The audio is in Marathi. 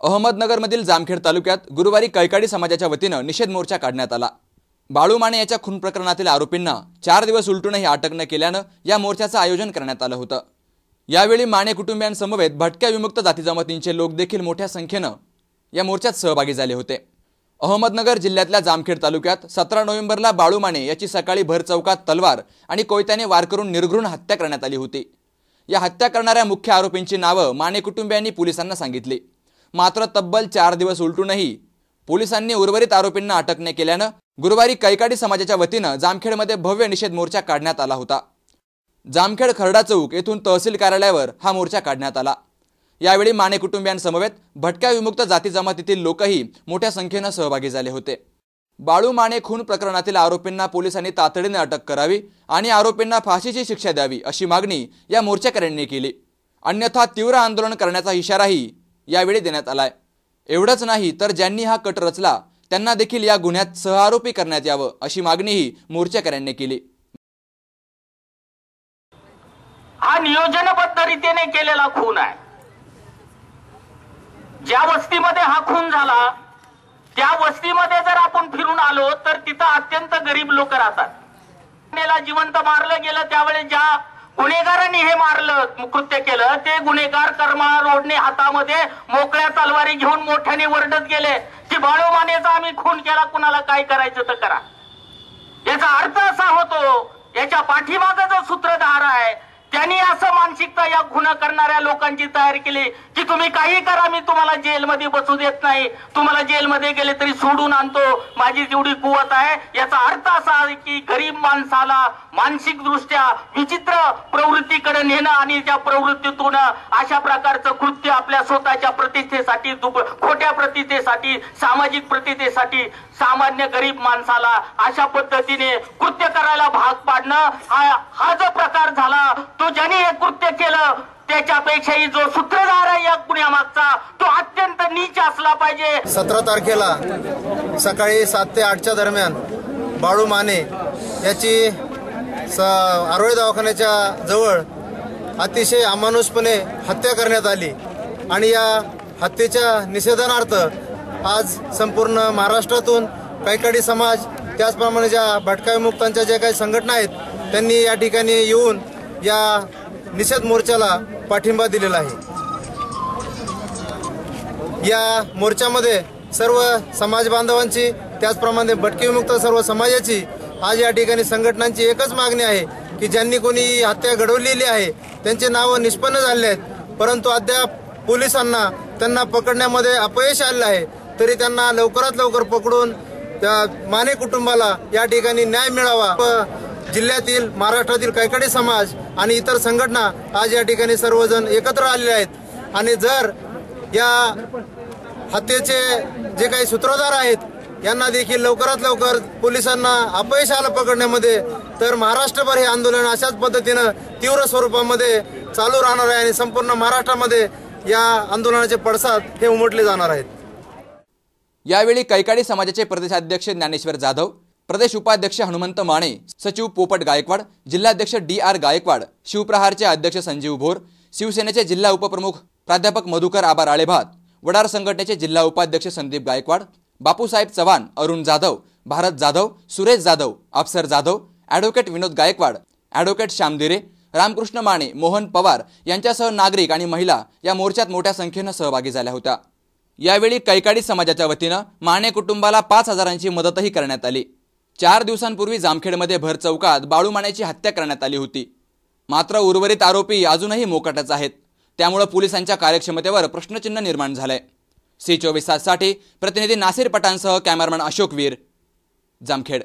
अहमदनगरमधील जामखेड तालुक्यात गुरुवारी कैकाडी समाजाच्या वतीनं निषेध मोर्चा काढण्यात आला. बाळू माने याच्या खून प्रकरणातील आरोपींना चार दिवस उलटूनही अटक न केल्यानं या मोर्चाचं आयोजन करण्यात आलं होतं. यावेळी माने कुटुंबियांसमवेत भटक्या विमुक्त जाती जमातींचे लोक देखील मोठ्या संख्येनं या मोर्चात सहभागी झाले होते. अहमदनगर जिल्ह्यातल्या जामखेड तालुक्यात सतरा नोव्हेंबरला बाळू माने याची सकाळी भर चौकात तलवार आणि कोयत्याने वार करून निर्घृण हत्या करण्यात आली होती. या हत्या करणाऱ्या मुख्य आरोपींची नावं माने कुटुंबियांनी पोलिसांना सांगितली. मात्र तब्बल चार दिवस उलटूनही पोलिसांनी उर्वरित आरोपींना अटक न केल्यानं गुरुवारी कैकाडी समाजाच्या वतीनं जामखेडमध्ये भव्य निषेध मोर्चा काढण्यात आला होता. जामखेड खरडा चौक येथून तहसील कार्यालयावर हा मोर्चा काढण्यात आला. यावेळी माने कुटुंबियांसमवेत भटक्या विमुक्त जाती जमातीतील लोकही मोठ्या संख्येनं सहभागी झाले होते. बाळू माने खून प्रकरणातील आरोपींना पोलिसांनी तातडीने अटक करावी आणि आरोपींना फाशीची शिक्षा द्यावी अशी मागणी या मोर्चेकऱ्यांनी केली. अन्यथा तीव्र आंदोलन करण्याचा इशाराही यावेळी देण्यात आलाय. एवढंच नाही तर ज्यांनी हा कट रचला त्यांना देखील या गुन्ह्यात सहआरोपी करण्यात यावं अशी मागणीही मोर्चेकऱ्यांनी केली. हा नियोजनबद्ध रीतीने केलेला खून आहे. ज्या वस्तीमध्ये हा खून झाला त्या वस्तीमध्ये जर आपण फिरून आलो तर तिथं अत्यंत गरीब लोक राहतात. त्याला जिवंत मारलं गेलं त्यावेळेस ज्या गुन्हेगारांनी हे मारलं कृत्य केलं ते गुन्हेगार कर्मा रोडने हातामध्ये मोकळ्या तलवारी घेऊन मोठ्याने वरडत गेले. की बाळू मानेचा आम्ही खून केला कुणाला काय करायचं तर करा. याचा अर्थ असा होतो याच्या पाठीमागे जो सूत्रधार आहे त्यांनी असं मानसिकता या गुन्हा करणाऱ्या लोकांची तयार केली की तुम्ही काही करा मी तुम्हाला जेलमध्ये बसू देत नाही. तुम्हाला जेलमध्ये गेले तरी सोडून आणतो. माझी जेवढी कुवत आहे याचा अर्थ असा आहे की गरीब माणसाला मानसिक दृष्ट्या विचित्र प्रवृत्तीकडे नेणं आणि त्या प्रवृत्तीतून अशा प्रकारचं कृत्य आपल्या स्वतःच्या प्रतिष्ठेसाठी दुप खोट्या प्रतिष्ठेसाठी सामाजिक प्रतिष्ठेसाठी सामान्य गरीब माणसाला अशा पद्धतीने कृत्य करायला भाग पाडणं हा हा जो प्रकार झाला तो ज्याने हे कृत्य केलं त्याच्यापेक्षाही जो सूत्रधार आहे या गुन्ह्यामागचा तो अत्यंत नीच असला पाहिजे. सतरा तारखेला सकाळी सात ते आठच्या दरम्यान बाळू माने याची स आरोळी दवाखान्याच्या जवळ अतिशय अमानुषपणे हत्या करण्यात आली आणि या हत्येच्या निषेधानार्थ आज संपूर्ण महाराष्ट्रातून कैकाडी समाज त्याचप्रमाणे ज्या भटका मुक्तांच्या ज्या काही संघटना आहेत त्यांनी या ठिकाणी येऊन या निषेध मोर्चाला पाठिंबा दिलेला आहे. या मोर्चामध्ये सर्व समाज बांधवांची त्याचप्रमाणे भटकेविमुक्त सर्व समाजाची आज या ठिकाणी संघटनांची एकच मागणी आहे की ज्यांनी कोणी हत्या घडवलेली आहे त्यांचे नावं निष्पन्न झाले आहेत. परंतु अद्याप पोलिसांना त्यांना पकडण्यामध्ये अपयश आलेलं आहे तरी त्यांना लवकरात लवकर पकडून त्या माने कुटुंबाला या ठिकाणी न्याय मिळावा. जिल्ह्यातील महाराष्ट्रातील कैकडी समाज आणि इतर संघटना आज या ठिकाणी सर्वजण एकत्र आलेले आहेत. आणि जर या हत्येचे जे काही सूत्रधार आहेत यांना देखील लवकरात लवकर पोलिसांना अपयश आलं पकडण्यामध्ये तर महाराष्ट्रभर हे आंदोलन अशाच पद्धतीनं तीव्र स्वरूपामध्ये चालू राहणार आहे आणि संपूर्ण महाराष्ट्रामध्ये या आंदोलनाचे पडसाद हे उमटले जाणार आहेत. यावेळी कैकाडी समाजाचे प्रदेशाध्यक्ष ज्ञानेश्वर जाधव प्रदेश उपाध्यक्ष हनुमंत माने सचिव पोपट गायकवाड जिल्हाध्यक्ष डी आर गायकवाड शिवप्रहारचे अध्यक्ष संजीव भोर शिवसेनेचे जिल्हा उपप्रमुख प्राध्यापक मधुकर आबा राळेभात वडार संघटनेचे जिल्हा उपाध्यक्ष संदीप गायकवाड बापूसाहेब चव्हाण अरुण जाधव भारत जाधव सुरेश जाधव अप्सर जाधव ॲडव्होकेट विनोद गायकवाड ॲडव्होकेट श्यामदिरे रामकृष्ण माने मोहन पवार यांच्यासह नागरिक आणि महिला या मोर्चात मोठ्या संख्येनं सहभागी झाल्या होत्या. यावेळी कैकाडी समाजाच्या वतीनं माने कुटुंबाला पाच हजारांची मदतही करण्यात आली. चार दिवसांपूर्वी जामखेडमध्ये भर चौकात बाळूमाण्याची हत्या करण्यात आली होती. मात्र उर्वरित आरोपी अजूनही मोकाटच आहेत. त्यामुळे पोलिसांच्या कार्यक्षमतेवर प्रश्नचिन्ह निर्माण झालंय. सी चोवीस ताससाठी प्रतिनिधी नासिर पटांसह कॅमेरामॅन अशोक वीर जामखेड.